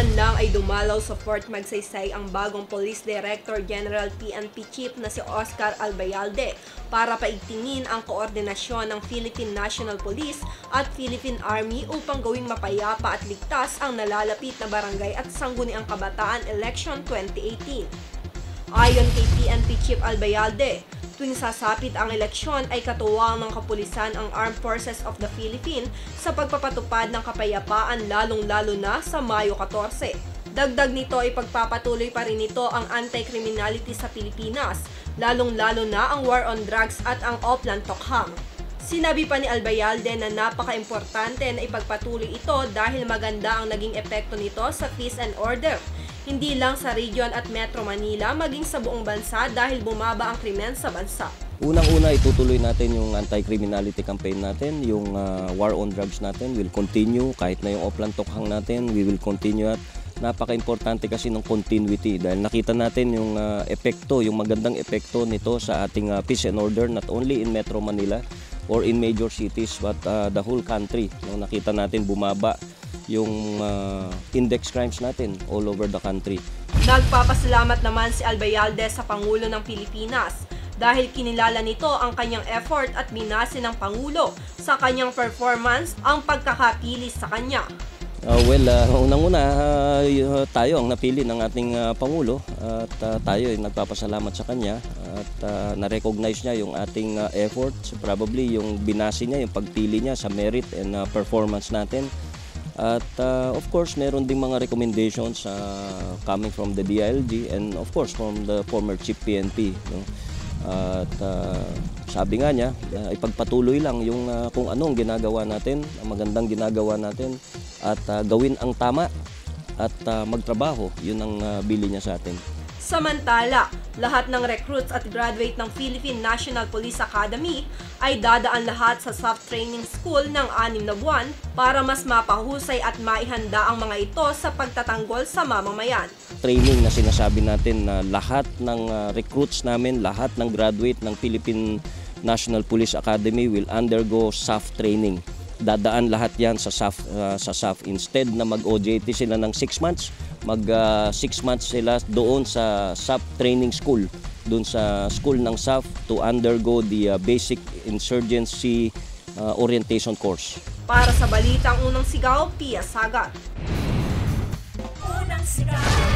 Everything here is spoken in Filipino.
ay dumalaw sa Fort Magsaysay ang bagong Police Director General PNP Chief na si Oscar Albayalde para paigtingin ang koordinasyon ng Philippine National Police at Philippine Army upang gawing mapayapa at ligtas ang nalalapit na barangay at sangguniang kabataan election 2018. Ayon kay PNP Chief Albayalde, tuwing sasapit ang eleksyon ay katuwang ng kapulisan ang Armed Forces of the Philippines sa pagpapatupad ng kapayapaan lalong-lalo na sa Mayo 14. Dagdag nito ay pagpapatuloy pa rin nito ang anti-criminality sa Pilipinas, lalong-lalo na ang war on drugs at ang Oplan Tokhang. Sinabi pa ni Albayalde na napaka-importante na ipagpatuloy ito dahil maganda ang naging epekto nito sa peace and order hindi lang sa region at Metro Manila, maging sa buong bansa dahil bumaba ang krimen sa bansa. Unang-una, itutuloy natin yung anti-criminality campaign natin, yung ah, war on drugs natin will continue kahit na yung Oplan Tokhang natin, we will continue at napaka-importante kasi ng continuity dahil nakita natin yung ah, epekto, yung magandang epekto nito sa ating ah, peace and order not only in Metro Manila or in major cities but ah, the whole country. No, nakita natin bumaba yung ah, index crimes natin all over the country. Nagpapasalamat naman si Albayalde sa Pangulo ng Pilipinas dahil kinilala nito ang kanyang effort at binase ng Pangulo sa kanyang performance ang pagkakapili sa kanya. Uh, well, uh, unang-una, uh, uh, tayo ang napili ng ating uh, Pangulo at uh, tayo ay nagpapasalamat sa kanya at uh, na-recognize niya yung ating uh, efforts, probably yung binasi niya, yung pagpili niya sa merit and uh, performance natin. At uh, of course, meron ding mga recommendations uh, coming from the DILG and of course from the former Chief PNP. No? At uh, sabi nga niya, uh, ipagpatuloy lang yung uh, kung anong ginagawa natin, ang magandang ginagawa natin at uh, gawin ang tama at uh, magtrabaho. Yun ang uh, bili niya sa atin. Samantala, lahat ng recruits at graduate ng Philippine National Police Academy ay dadaan lahat sa soft training school ng anim na buwan para mas mapahusay at maihanda ang mga ito sa pagtatanggol sa mamamayan. Training na sinasabi natin na lahat ng uh, recruits namin, lahat ng graduate ng Philippine National Police Academy will undergo SAF training. Dadaan lahat yan sa SAF, uh, sa SAF. Instead na mag-OJT sila ng 6 months, mag 6 months sila doon sa SAF training school, doon sa school ng SAF to undergo the uh, basic insurgency uh, orientation course. Para sa Balitang Unang Sigaw, Pia Sagat. Unang sigaw